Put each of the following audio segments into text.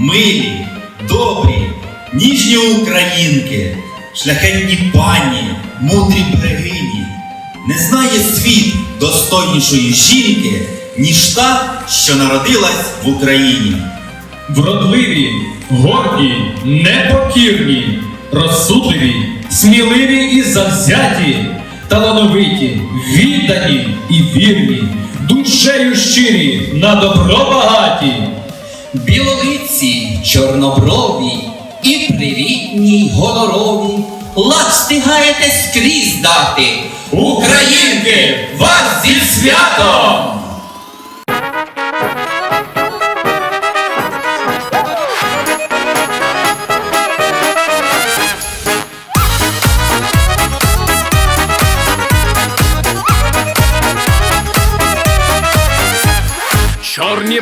милі, добрі, ніжні українки, шляхетні пані, мудрі берегині. Не знає світ достойнішої жінки, ніж та, що народилась в Україні. Вродливі, горді, непокірні, розсудливі, сміливі і завзяті, талановиті, віддані і вірні, душею щирі, на добро багаті. Білолиці, чорноброві і привітній гонорові, лад встигаєте скрізь дати. Українки, вас зі святом!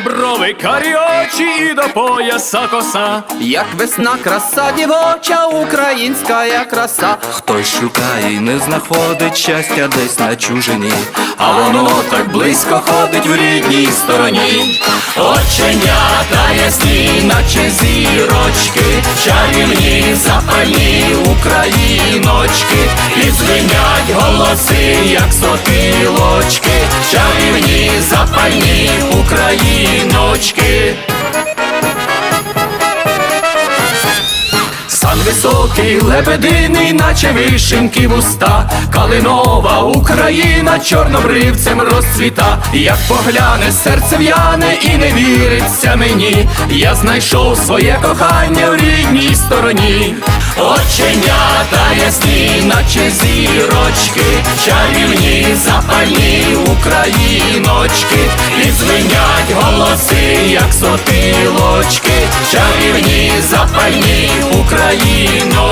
Брови, карі очі і до пояса коса. Як весна краса дівоча, українська краса. Хтось шукає і не знаходить щастя десь на чужині, а воно так близько ходить в рідній стороні. Оченята ясні, наче зірочки, чарівні запальні україночки, і звенять голоси, як сопілочки, чарівні запальні україночки. Високий, лебединий, наче вишеньки вуста, Калинова Україна чорнобривцем розцвіта, як погляне серце в'яне і не віриться мені, я знайшов своє кохання в рідній стороні, оченята ясні, наче зірочки, чарівні запальні україночки, і звенять голоси, як сопілочки, чарівні запальні україночки.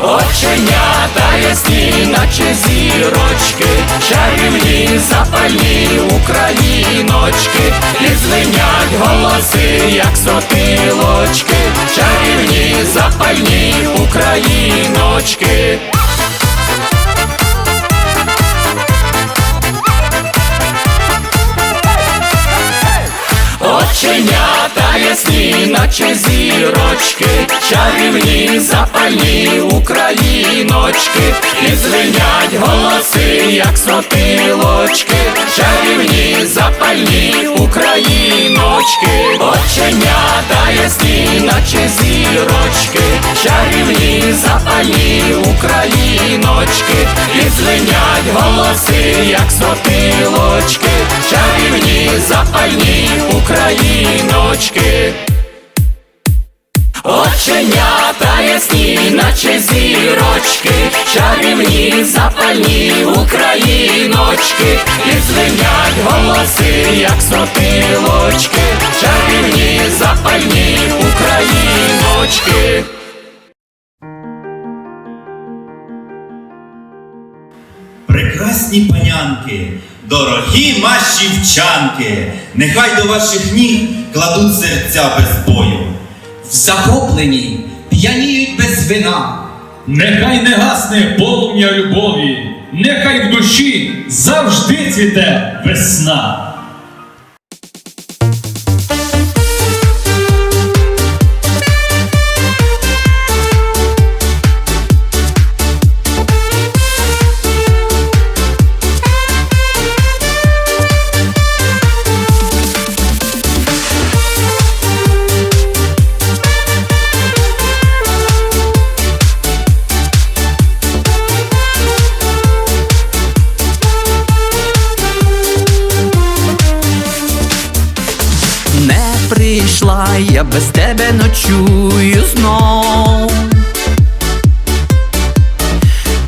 Оченята ясні, наче зірочки, чарівні запальні україночки, і звенять голоси, як сопілочки, чарівні запальні україночки. Оченята ясні, наче зірочки, чарівні запальні україночки, і звенять голоси, як сотилочки, чарівні запальні україночки, оченята голоси, як сопілочки, чарівні запальні україночки. Оченята ясні, наче зірочки, чарівні запальні україночки, і звенять голоси, як сопілочки, чарівні запальні україночки. Прекрасні панянки, дорогі ваші вчанки, нехай до ваших ніг кладуть серця без бою. В захопленні п'яніють без вина. Нехай не гасне полум'я любові, нехай в душі завжди цвіте весна. Прийшла, я без тебе ночую знов.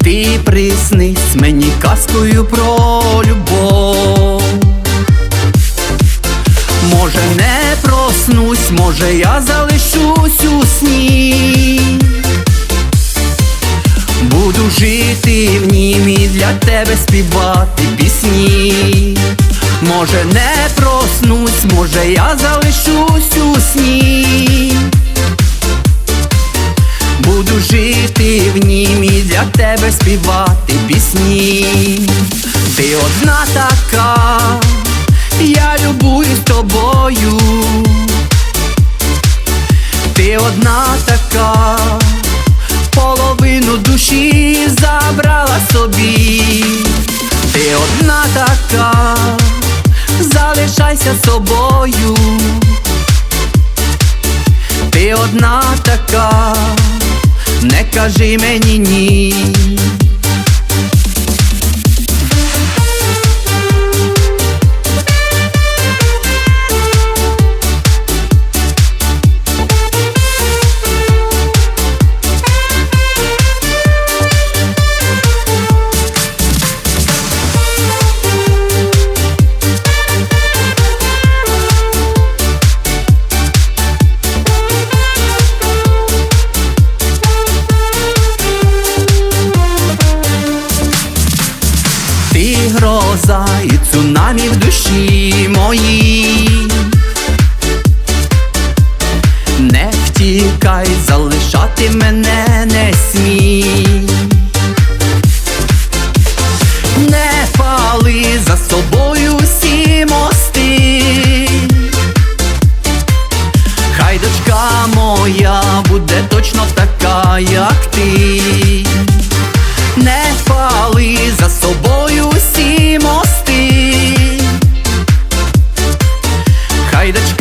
Ти приснись мені казкою про любов. Може, не проснусь, може, я залишусь у сні. Буду жити в нім і для тебе співати пісні. Може не проснусь, може я залишусь у сні. Буду жити в нім і для тебе співати пісні. Ти одна така, я любуюсь тобою. Ти одна така, половину душі забрала собі. Ти одна така, залишайся собою. Ти одна така, не кажи мені ні.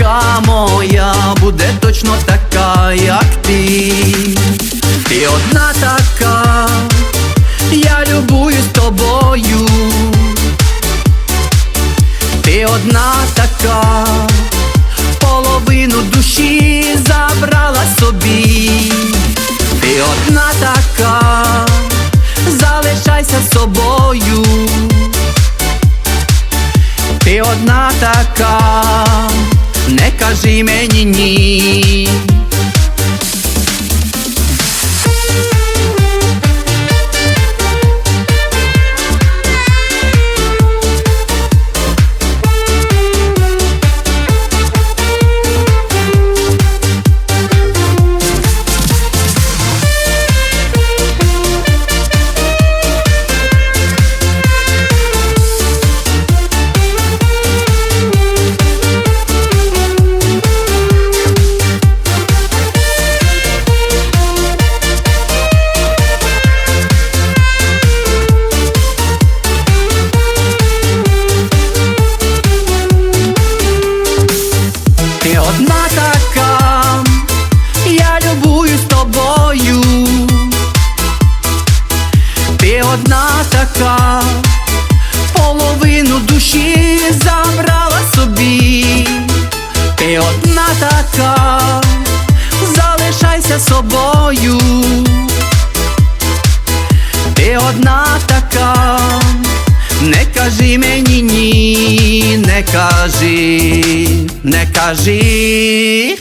Дочка моя буде точно така, як ти. Ти одна така, я любуюсь тобою. Ти одна така, половину душі забрала собі. Ти одна така, залишайся собою. Ти одна така, не кажи мені ні. Не кажи.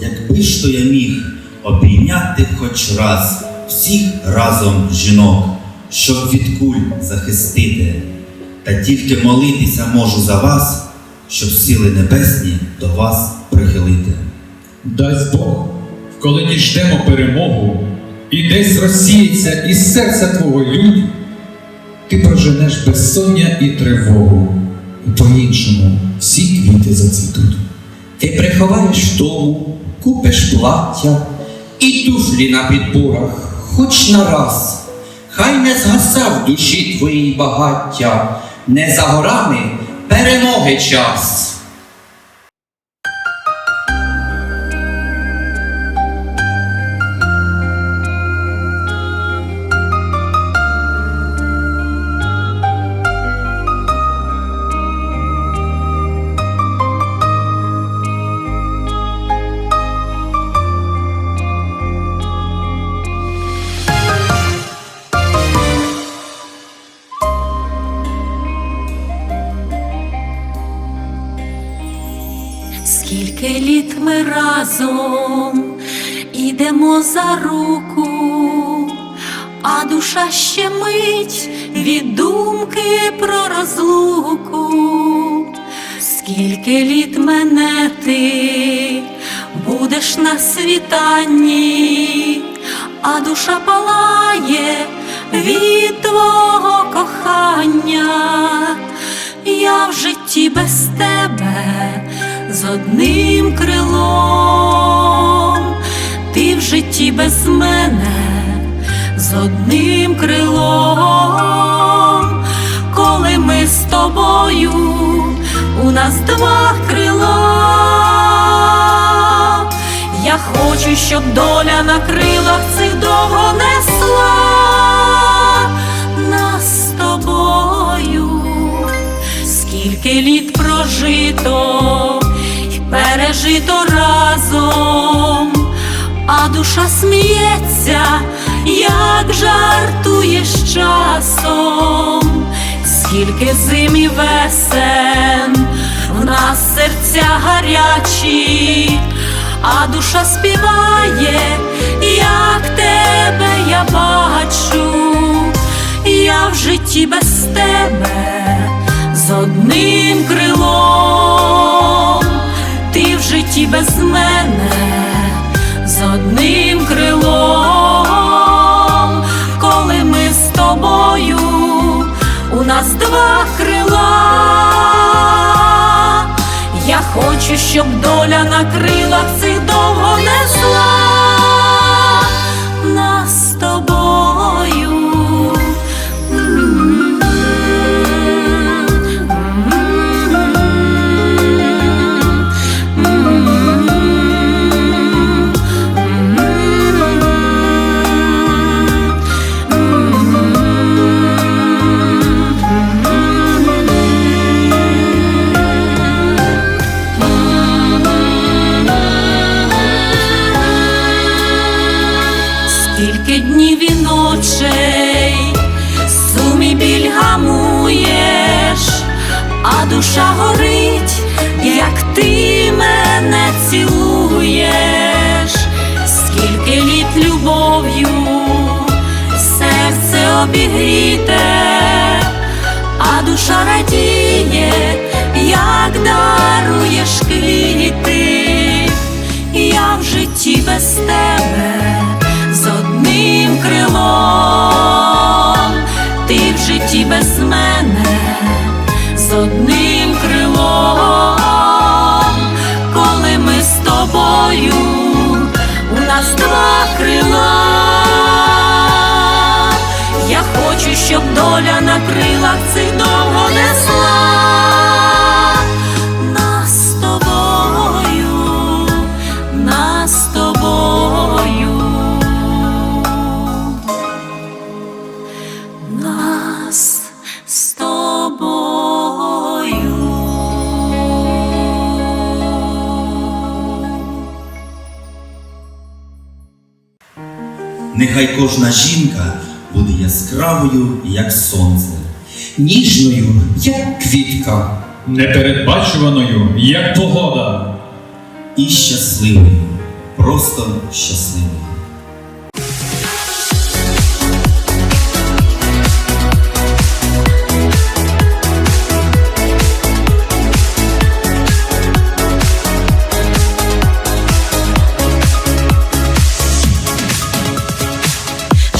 Якби ж то я міг обійняти хоч раз всіх разом жінок, щоб від куль захистити, та тільки молитися можу за вас, щоб сили небесні до вас прихилити. Дасть Бог, коли діждемо перемогу, і десь розсіється із серця твого людь, ти проженеш безсоння і тривогу, і по-іншому всі квіти зацвітуть. Ти приховаєш втому, купиш плаття і туфлі на підборах, хоч на раз. Хай не згаса в душі твоїй багаття, не за горами перемоги час. Скільки літ ми разом ідемо за руку, а душа ще мить від думки про розлуку. Скільки літ мене ти будеш на світанні, а душа палає від твого кохання. Я в житті без тебе з одним крилом, ти в житті без мене з одним крилом, коли ми з тобою, у нас два крила. Я хочу, щоб доля на крилах цих довго несла. Скільки літ прожито пережито разом, а душа сміється, як жартує часом, скільки зим і весен, в нас серця гарячі, а душа співає, як тебе я бачу, я в житті без тебе з одним крилом, без мене, з одним крилом, коли ми з тобою, у нас два крила. Я хочу, щоб доля на крилах цих довго несла обігріте, а душа радіє, як даруєш квіти. Я в житті без тебе з одним крилом, ти в житті без мене щоб доля на крилах цих довго несла нас з тобою, нас з тобою, нас з тобою. Нехай кожна жінка яскравою, як сонце. Ніжною, як квітка, Непередбачуваною, як погода. І щасливою, просто щасливою.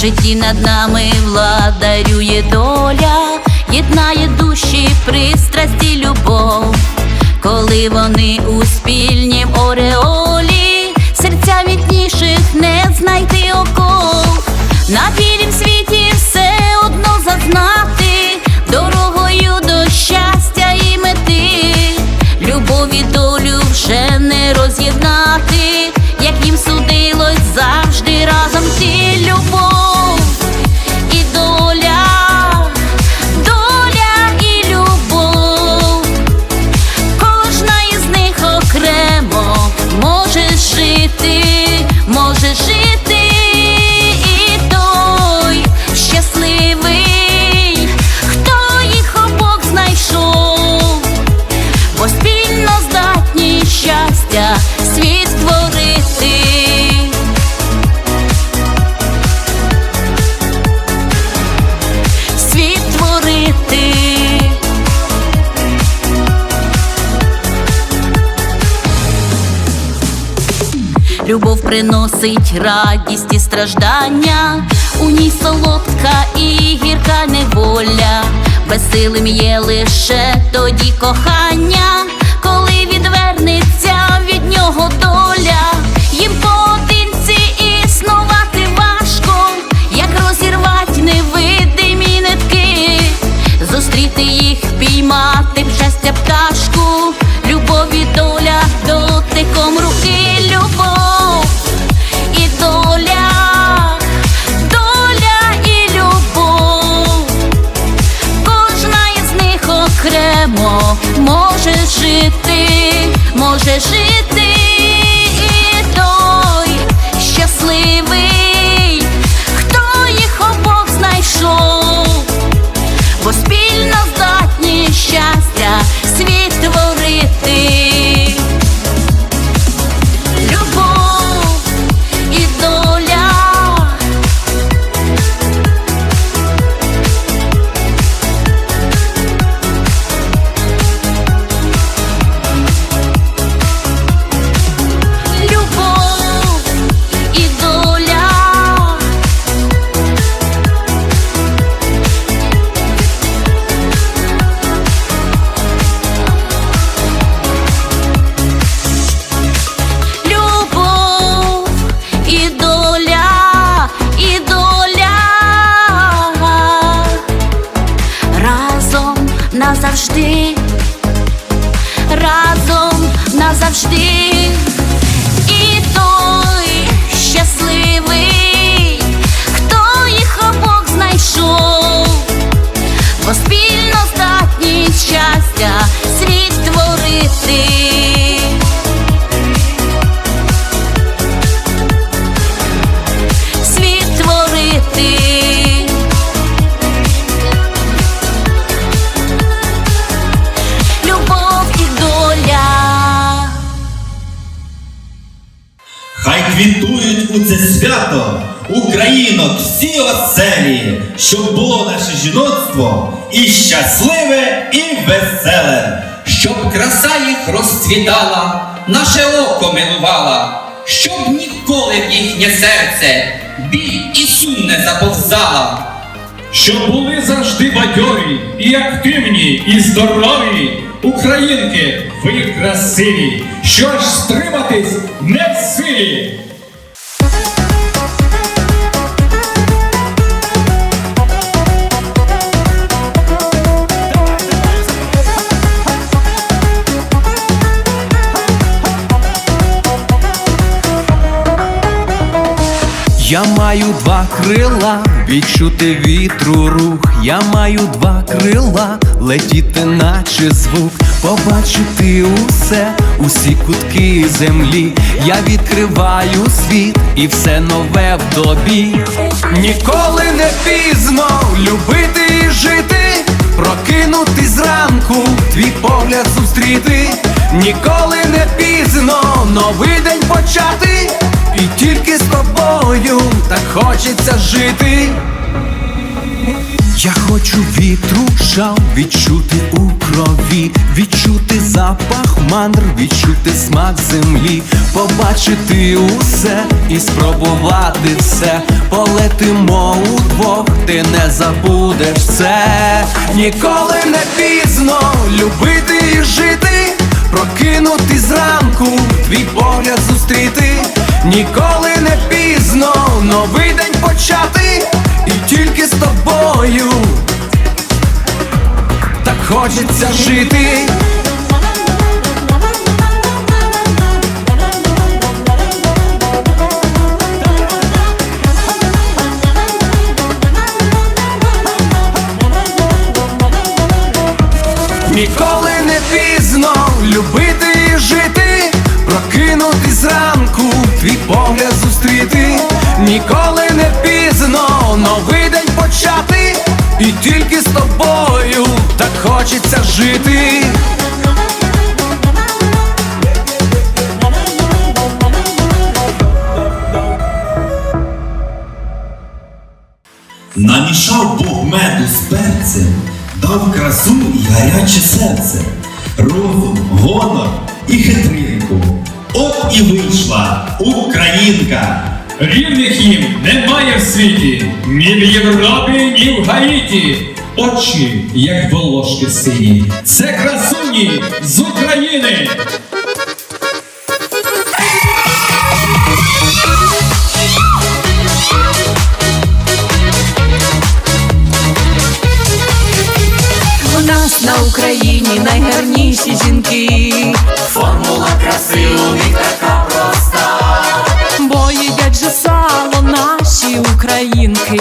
Житті над нами владарює доля, єднає душі, пристрасті, любов, коли вони у спільнім ореолі, серця відніших не знайти окол. На білім світі все одно зазнати, приносить радість і страждання, у ній солодка і гірка неволя, веселим є лише тоді кохання, коли відвернеться від нього доля, їм поодинці існувати важко, як розірвать невидимі нитки, зустріти їх, піймати в щастя пташку, любов і доля дотиком руки, любов окремо може жити, можеш жити свято Українок всі оселі, щоб було наше жіноцтво і щасливе, і веселе. Щоб краса їх розцвітала, наше око милувала, щоб ніколи в їхнє серце біль і сум не заповзала. Щоб були завжди бадьорі і активні, і здорові, українки, ви красиві, що ж стриматись не в силі. Я маю два крила, відчути вітру рух. Я маю два крила, летіти, наче звук, побачити усе, усі кутки землі. Я відкриваю світ і все нове в тобі. Ніколи не пізно любити і жити, прокинутись зранку, твій погляд зустріти. Ніколи не пізно новий день почати. І тільки з тобою так хочеться жити. Я хочу вітру шал відчути у крові, відчути запах мандр, відчути смак землі, побачити усе і спробувати все. Полетимо удвох, ти не забудеш це. Ніколи не пізно любити і жити, прокинути зранку, твій погляд зустріти. Ніколи не пізно новий день почати, і тільки з тобою так хочеться жити. Ніколи не пізно любити і жити, прокинути зранку, твій погляд зустріти. Ніколи не пізно новий день почати, і тільки з тобою так хочеться жити. Намішав Бог меду з перцем, дав красу і гаряче серце, розум, гонор і хитринку. От і вийшла Українка. Рівних їм немає в світі, ні в Європі, ні в Гаїті. Очі, як волошки сині. Це красуні з України. У нас на Україні найгарніші жінки. Формула краси у них така проста. Бо їдять же сало наші українки.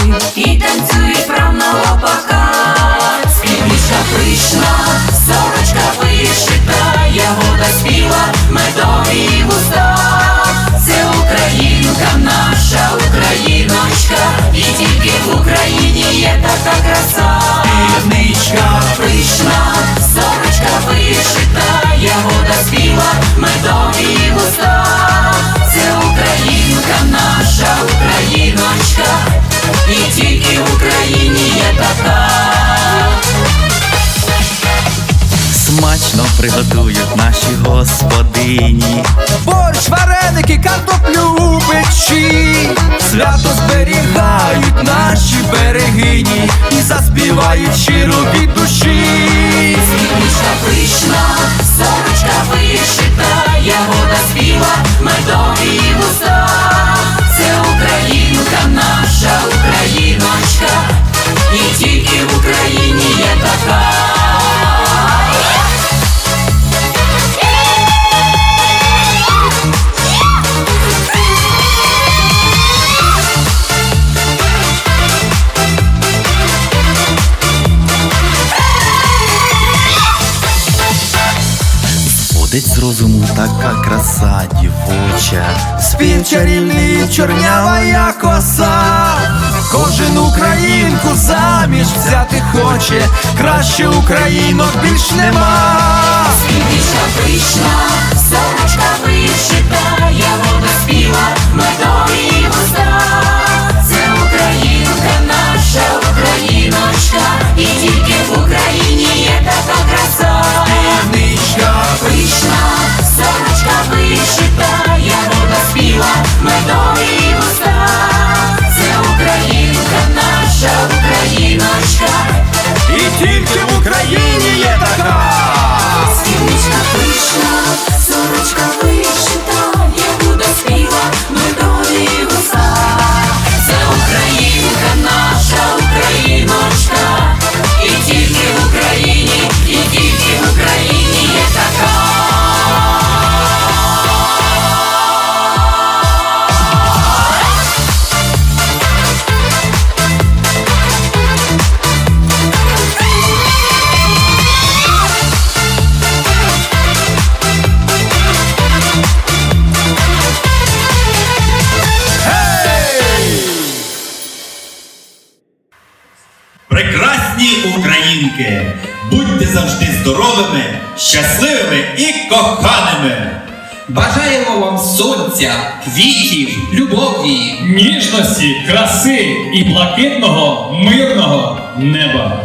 Свято зберігають наші берегині і заспівають щиру від чарівний, чорнявая коса. Кожен українку заміж взяти хоче. Краще українок більш нема. Співничка прийшла, сорочка вишита, ягода співа, здоровими, щасливими і коханими! Бажаємо вам сонця, квітів, любові. Ніжності, краси і блакитного мирного неба.